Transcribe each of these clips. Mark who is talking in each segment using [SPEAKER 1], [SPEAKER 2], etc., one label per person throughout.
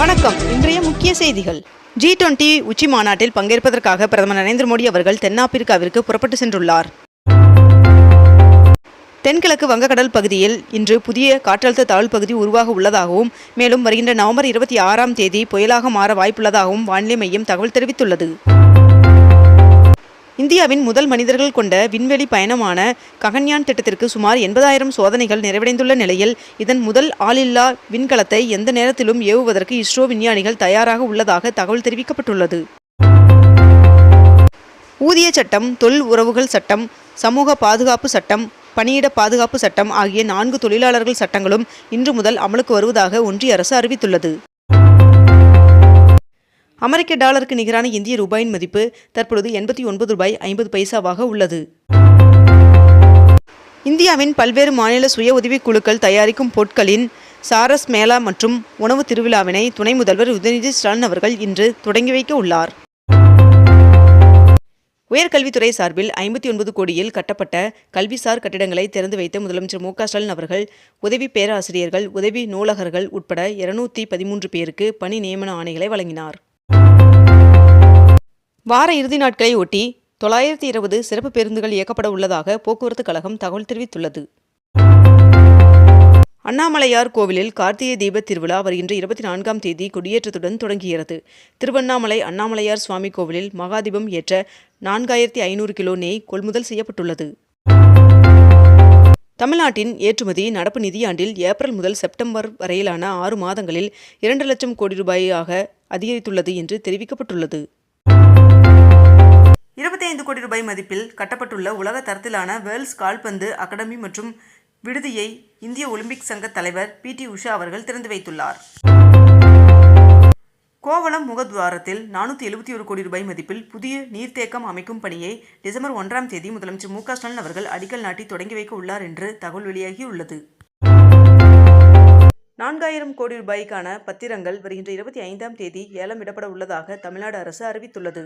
[SPEAKER 1] வணக்கம். இன்றைய முக்கிய செய்திகள். ஜி டுவெண்டி உச்சி மாநாட்டில் பங்கேற்பதற்காக பிரதமர் நரேந்திர மோடி அவர்கள் தென்னாப்பிரிக்காவிற்கு புறப்பட்டு சென்றுள்ளார். தென்கிழக்கு வங்கக்கடல் பகுதியில் இன்று புதிய காற்றழுத்த தாழ்வு பகுதி உருவாக உள்ளதாகவும் மேலும் வருகின்ற நவம்பர் இருபத்தி ஆறாம் தேதி புயலாக மாற வாய்ப்புள்ளதாகவும் வானிலை மையம் தகவல் தெரிவித்துள்ளது. இந்தியாவின் முதல் மனிதர்கள் கொண்ட விண்வெளி பயணமான ககன்யான் திட்டத்திற்கு சுமார் எண்பதாயிரம் சோதனைகள் நிறைவடைந்துள்ள நிலையில் இதன் முதல் ஆளில்லா விண்கலத்தை எந்த நேரத்திலும் ஏவுவதற்கு இஸ்ரோ விஞ்ஞானிகள் தயாராக உள்ளதாக தகவல் தெரிவிக்கப்பட்டுள்ளது. ஊதிய சட்டம் தொழில் உறவுகள் சட்டம் சமூக பாதுகாப்பு சட்டம் பணியிட பாதுகாப்பு சட்டம் ஆகிய நான்கு தொழிலாளர்கள் சட்டங்களும் இன்று முதல் அமலுக்கு வருவதாக ஒன்றிய அரசு அறிவித்துள்ளது. அமெரிக்க டாலருக்கு நிகரான இந்திய ரூபாயின் மதிப்பு தற்பொழுது எண்பத்தி ஒன்பது ரூபாய் ஐம்பது பைசாவாக உள்ளது. இந்தியாவின் பல்வேறு மாநில சுய உதவிக் குழுக்கள் தயாரிக்கும் பொருட்களின் சாரஸ் மேளா மற்றும் உணவு திருவிழாவினை துணை முதல்வர் உதயநிதி ஸ்டாலின் அவர்கள் இன்று தொடங்கி வைக்க உள்ளார். உயர்கல்வித்துறை சார்பில் ஐம்பத்தி ஒன்பது கோடியில் கட்டப்பட்ட கல்விசார் கட்டிடங்களை திறந்து வைத்த முதலமைச்சர் மு ஸ்டாலின் அவர்கள் உதவி பேராசிரியர்கள் உதவி நூலகர்கள் உட்பட இருநூத்தி பதிமூன்று பேருக்கு பணி நியமன ஆணைகளை வழங்கினார். வார இறுதி நாட்களை ஒட்டி தொள்ளாயிரத்தி இருபது சிறப்பு பேருந்துகள் இயக்கப்பட உள்ளதாக போக்குவரத்து கழகம் தகவல் தெரிவித்துள்ளது. அண்ணாமலையார் கோவிலில் கார்த்திகை தீப திருவிழா வருகின்ற இருபத்தி நான்காம் தேதி கொடியேற்றத்துடன் தொடங்குகிறது. திருவண்ணாமலை அண்ணாமலையார் சுவாமி கோவிலில் மகாதீபம் ஏற்ற நான்காயிரத்தி ஐநூறு கிலோ நெய் கொள்முதல் செய்யப்பட்டுள்ளது. தமிழ்நாட்டின் ஏற்றுமதி நடப்பு நிதியாண்டில் ஏப்ரல் முதல் செப்டம்பர் வரையிலான ஆறு மாதங்களில் இரண்டு லட்சம் கோடி ரூபாயாக அதிகரித்துள்ளது என்று தெரிவிக்கப்பட்டுள்ளது. இருபத்தைந்து கோடி ரூபாய் மதிப்பில் கட்டப்பட்டுள்ள உலக தரத்திலான வேர்ல்ட்ஸ் கால்பந்து அகாடமி மற்றும் விடுதியை இந்திய ஒலிம்பிக் சங்க தலைவர் பி டி உஷா அவர்கள் திறந்து வைத்துள்ளார். கோவளம் முகத்வாரத்தில் நானூற்றி எழுபத்தி ஒரு கோடி ரூபாய் மதிப்பில் புதிய நீர்த்தேக்கம் அமைக்கும் பணியை டிசம்பர் ஒன்றாம் தேதி முதலமைச்சர் மு ஸ்டாலின் அவர்கள் அடிக்கல் நாட்டி தொடங்கி வைக்க உள்ளார் என்று தகவல் வெளியாகியுள்ளது நான்காயிரம் கோடி ரூபாய்க்கான பத்திரங்கள் வருகின்ற இருபத்தி ஐந்தாம் தேதி ஏலம் விடப்பட உள்ளதாக தமிழ்நாடு அரசு அறிவித்துள்ளது.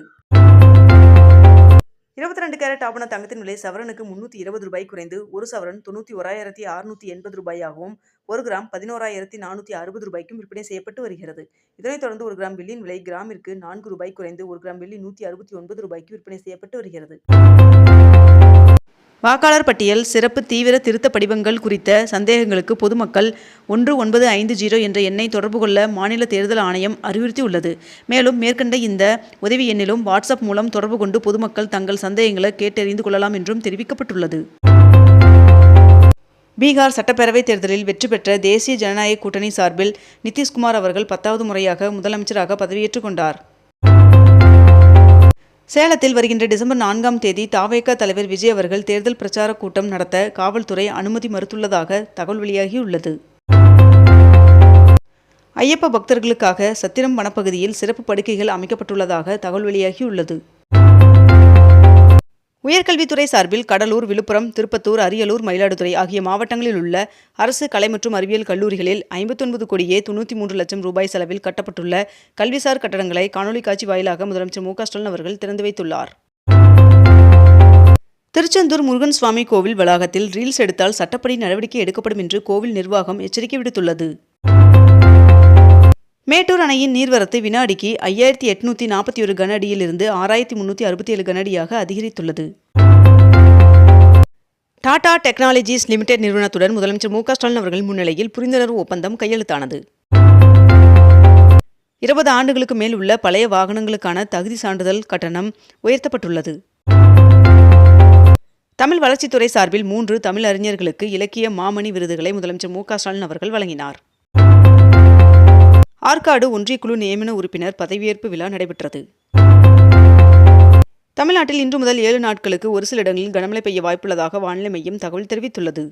[SPEAKER 1] இருபத்தி ரெண்டு கேரட் ஆபண தங்கத்தின் விலை சவரனுக்கு முன்னூற்றி இருபது ரூபாய் குறைந்து ஒரு சவரன் தொண்ணூற்றி ஓராயிரத்தி அறுநூற்றி எண்பது ரூபாயாகவும் ஒரு கிராம் பதினோராயிரத்தி நானூற்றி அறுபது ரூபாய்க்கும் விற்பனை செய்யப்பட்டு வருகிறது. இதனைத் தொடர்ந்து ஒரு கிராம் வெள்ளியின் விலை கிராமிற்கு நான்கு ரூபாய் குறைந்து ஒரு கிராம் வெள்ளி நூற்றி அறுபத்தி ஒன்பது ரூபாய்க்கு விற்பனை செய்யப்பட்டு வருகிறது. வாக்காளர் பட்டியல் சிறப்பு தீவிர திருத்த படிவங்கள் குறித்த சந்தேகங்களுக்கு பொதுமக்கள் ஒன்று ஒன்பது ஐந்து ஜீரோ என்ற எண்ணை தொடர்பு கொள்ள மாநில தேர்தல் ஆணையம் அறிவுறுத்தியுள்ளது. மேலும் மேற்கண்ட இந்த உதவி எண்ணிலும் வாட்ஸ்அப் மூலம் தொடர்பு கொண்டு பொதுமக்கள் தங்கள் சந்தேகங்களை கேட்டறிந்து கொள்ளலாம் என்றும் தெரிவிக்கப்பட்டுள்ளது. பீகார் சட்டப்பேரவைத் தேர்தலில் வெற்றி பெற்ற தேசிய ஜனநாயக கூட்டணி சார்பில் நிதிஷ்குமார் அவர்கள் பத்தாவது முறையாக முதலமைச்சராக பதவியேற்றுக் கொண்டார். சேலத்தில் வருகின்ற டிசம்பர் நான்காம் தேதி தாவேக தலைவர் விஜய் அவர்கள் தேர்தல் பிரச்சார கூட்டம் நடத்த காவல்துறை அனுமதி மறுத்துள்ளதாக தகவல் வெளியாகியுள்ளது. ஐயப்ப பக்தர்களுக்காக சத்திரம் வனப்பகுதியில் சிறப்பு படுக்கைகள் அமைக்கப்பட்டுள்ளதாக தகவல் வெளியாகியுள்ளது. உயர்கல்வித்துறை சார்பில் கடலூர் விழுப்புரம் திருப்பத்தூர் அரியலூர் மயிலாடுதுறை ஆகிய மாவட்டங்களில் உள்ள அரசு கலை மற்றும் அறிவியல் கல்லூரிகளில் ஐம்பத்தொன்பது கோடியே தொண்ணூற்றி மூன்று லட்சம் ரூபாய் செலவில் கட்டப்பட்டுள்ள கல்விசார் கட்டடங்களை காணொலி காட்சி வாயிலாக முதலமைச்சர் மு க ஸ்டாலின் அவர்கள் திறந்து வைத்துள்ளார். திருச்செந்தூர் முருகன் சுவாமி கோவில் வளாகத்தில் ரீல்ஸ் எடுத்தால் சட்டப்படி நடவடிக்கை எடுக்கப்படும் என்று கோவில் நிர்வாகம் எச்சரிக்கை விடுத்துள்ளது. மேட்டூர் அணையின் நீர்வரத்து வினாடிக்கு ஐயாயிரத்தி எட்நூத்தி நாற்பத்தி ஒரு கன அடியிலிருந்து ஆறாயிரத்தி முன்னூத்தி அறுபத்தி ஏழு கன அடியாக அதிகரித்துள்ளது. டாடா டெக்னாலஜிஸ் லிமிடெட் நிறுவனத்துடன் முதலமைச்சர் மு க ஸ்டாலின் அவர்கள் முன்னிலையில் புரிந்துணர்வு ஒப்பந்தம் கையெழுத்தானது. இருபது ஆண்டுகளுக்கு மேல் உள்ள பழைய வாகனங்களுக்கான தகுதி சான்றிதழ் கட்டணம் உயர்த்தப்பட்டுள்ளது. தமிழ் வளர்ச்சித்துறை சார்பில் மூன்று தமிழ் அறிஞர்களுக்கு இலக்கிய மாமணி விருதுகளை முதலமைச்சர் மு க ஸ்டாலின் அவர்கள் வழங்கினார். ஆற்காடு ஒன்றியக்குழு நியமன உறுப்பினர் பதவியேற்பு விழா நடைபெற்றது. தமிழ்நாட்டில் இன்று முதல் ஏழு நாட்களுக்கு ஒரு சில இடங்களில் கனமழை பெய்ய வாய்ப்புள்ளதாக வானிலை மையம் தகவல் தெரிவித்துள்ளது.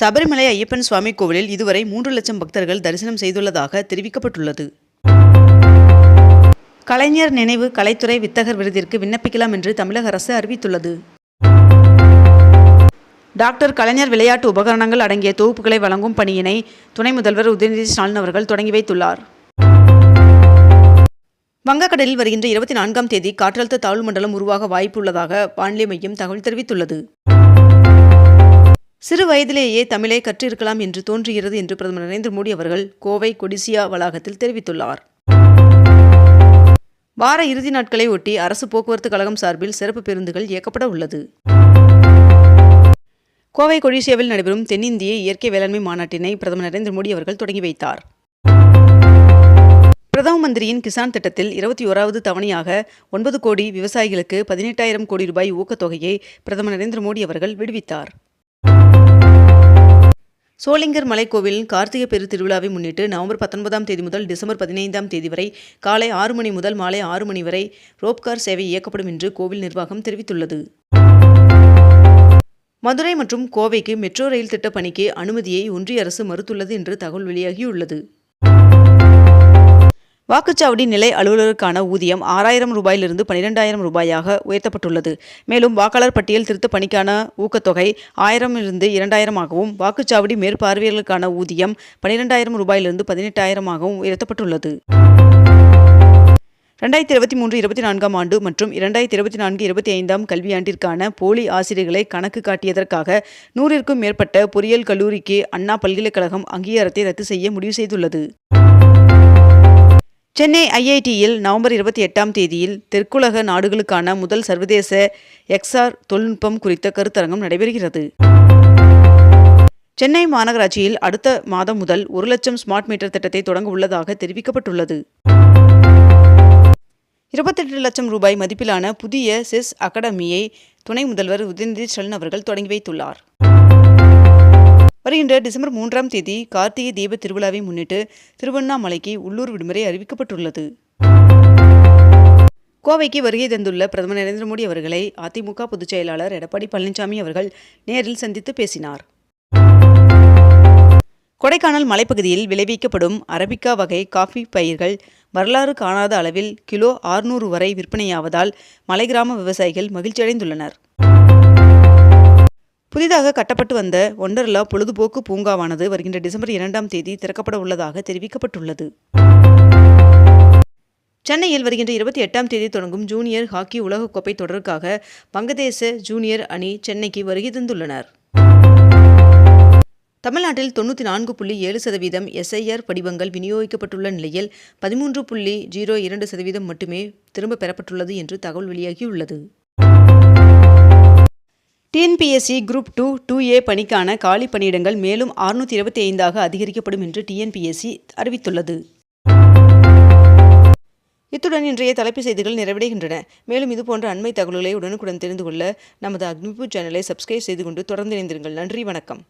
[SPEAKER 1] சபரிமலை ஐயப்பன் சுவாமி கோவிலில் இதுவரை மூன்று லட்சம் பக்தர்கள் தரிசனம் செய்துள்ளதாக தெரிவிக்கப்பட்டுள்ளது. கலைஞர் நினைவு கலைத்துறை வித்தகர் விருதிற்கு விண்ணப்பிக்கலாம் என்று தமிழக அரசு அறிவித்துள்ளது. டாக்டர் கலைஞர் விளையாட்டு உபகரணங்கள் அடங்கிய தொகுப்புகளை வழங்கும் பணியினை துணை முதல்வர் உதயநிதி ஸ்டாலின் அவர்கள் தொடங்கி வைத்துள்ளார். வங்கக்கடலில் வருகின்ற இருபத்தி நான்காம் தேதி காற்றழுத்த தாழ்வு மண்டலம் உருவாக வாய்ப்புள்ளதாக வானிலை மையம் தகவல் தெரிவித்துள்ளது. சிறு வயதிலேயே தமிழை கற்றிருக்கலாம் என்று தோன்றுகிறது என்று பிரதமர் நரேந்திர மோடி அவர்கள் கோவை கொடிசியா வளாகத்தில் தெரிவித்துள்ளார். வார இறுதி நாட்களை ஒட்டி அரசு போக்குவரத்து கழகம் சார்பில் சிறப்பு பேருந்துகள் இயக்கப்பட உள்ளது. கோவை கொடிசியாவில் நடைபெறும் தென்னிந்திய இயற்கை வேளாண்மை மாநாட்டினை பிரதமர் நரேந்திர மோடி அவர்கள் தொடங்கி வைத்தார். பிரதம மந்திரியின் கிசான் திட்டத்தில் இருபத்தி ஓராவது தவணையாக ஒன்பது கோடி விவசாயிகளுக்கு பதினெட்டாயிரம் கோடி ரூபாய் ஊக்கத்தொகையை பிரதமர் நரேந்திர மோடி அவர்கள் விடுவித்தார். சோளிங்கர் மலைக்கோவிலின் கார்த்திகை பெரு திருவிழாவை முன்னிட்டு நவம்பர் பத்தொன்பதாம் தேதி முதல் டிசம்பர் பதினைந்தாம் தேதி வரை காலை ஆறு மணி முதல் மாலை ஆறு மணி வரை ரோப்கார் சேவை இயக்கப்படும் என்று கோவில் நிர்வாகம் தெரிவித்துள்ளது. மதுரை மற்றும் கோவைக்கு மெட்ரோ ரயில் திட்ட பணிக்கு அனுமதியை ஒன்றிய அரசு மறுத்துள்ளது என்று தகவல் வெளியாகியுள்ளது. வாக்குச்சாவடி நிலை அலுவலருக்கான ஊதியம் ஆறாயிரம் ரூபாயிலிருந்து பனிரெண்டாயிரம் ரூபாயாக உயர்த்தப்பட்டுள்ளது. மேலும் வாக்காளர் பட்டியல் திருத்த பணிக்கான ஊக்கத்தொகை ஆயிரம் இருந்து இரண்டாயிரமாகவும் வாக்குச்சாவடி மேற்பார்வையாளர்களுக்கான ஊதியம் பனிரெண்டாயிரம் ரூபாயிலிருந்து பதினெட்டாயிரமாகவும் உயர்த்தப்பட்டுள்ளது. ரெண்டாயிரத்தி இருபத்தி மூன்று இருபத்தி நான்காம் ஆண்டு மற்றும் இரண்டாயிரத்தி இருபத்தி நான்கு இருபத்தி ஐந்தாம் கல்வியாண்டிற்கான போலி ஆசிரியர்களை கணக்கு காட்டியதற்காக நூறிற்கும் மேற்பட்ட பொறியியல் கல்லூரிக்கு அண்ணா பல்கலைக்கழகம் அங்கீகாரத்தை ரத்து செய்ய முடிவு செய்துள்ளது. சென்னை ஐஐடியில் நவம்பர் இருபத்தி எட்டாம் தேதியில் தெற்குலக நாடுகளுக்கான முதல் சர்வதேச எக்ஸ்ஆர் தொழில்நுட்பம் குறித்த கருத்தரங்கம் நடைபெறுகிறது. சென்னை மாநகராட்சியில் அடுத்த மாதம் முதல் ஒரு லட்சம் ஸ்மார்ட் மீட்டர் திட்டத்தை தொடங்க உள்ளதாக தெரிவிக்கப்பட்டுள்ளது. இருபத்தெட்டு லட்சம் ரூபாய் மதிப்பிலான புதிய செஸ் அகாடமியை துணை முதல்வர் உதயநிதி ஸ்டாலின் அவர்கள் தொடங்கி வைத்துள்ளார். வருகின்ற டிசம்பர் மூன்றாம் தேதி கார்த்திகை தீப திருவிழாவை முன்னிட்டு திருவண்ணாமலைக்கு உள்ளூர் விடுமுறை அறிவிக்கப்பட்டுள்ளது. கோவைக்கு வருகை தந்துள்ள பிரதமர் நரேந்திர மோடி அவர்களை அதிமுக பொதுச் செயலாளர் எடப்பாடி பழனிசாமி அவர்கள் நேரில் சந்தித்து பேசினார். கொடைக்கானல் மலைப்பகுதியில் விளைவிக்கப்படும் அரபிக்கா வகை காஃபி பயிர்கள் வரலாறு காணாத அளவில் கிலோ ஆறுநூறு வரை விற்பனையாவதால் மலை கிராம விவசாயிகள் மகிழ்ச்சியடைந்துள்ளனர். புதிதாக கட்டப்பட்டு வந்த ஒண்டர்லா பொழுதுபோக்கு பூங்காவானது வருகின்ற டிசம்பர் இரண்டாம் தேதி திறக்கப்பட உள்ளதாக தெரிவிக்கப்பட்டுள்ளது. சென்னையில் வருகின்ற இருபத்தி எட்டாம் தேதி தொடங்கும் ஜூனியர் ஹாக்கி உலகக்கோப்பை தொடருக்காக வங்கதேச ஜூனியர் அணி சென்னைக்கு வருகை தந்துள்ளனர். தமிழ்நாட்டில் தொண்ணூற்றி நான்கு புள்ளி ஏழு சதவீதம் எஸ்ஐஆர் படிவங்கள் விநியோகிக்கப்பட்டுள்ள நிலையில் பதிமூன்று புள்ளி ஜீரோ இரண்டு சதவீதம் மட்டுமே திரும்ப பெறப்பட்டுள்ளது என்று தகவல் வெளியாகியுள்ளது. TNPSC group two two A பணிக்கான காலி பணியிடங்கள் மேலும் அறுநூற்றி இருபத்தி ஐந்தாக அதிகரிக்கப்படும் என்று டிஎன்பிஎஸ்சி அறிவித்துள்ளது. இத்துடன் இன்றைய தலைப்பு செய்திகள் நிறைவடைகின்றன. மேலும் இதுபோன்ற அண்மை தகவல்களை உடனுக்குடன் தெரிந்து கொள்ள நமது அக்னிபூ சேனலை சப்ஸ்கிரைப் செய்து கொண்டு தொடர்ந்து இணைந்திருங்கள். நன்றி வணக்கம்.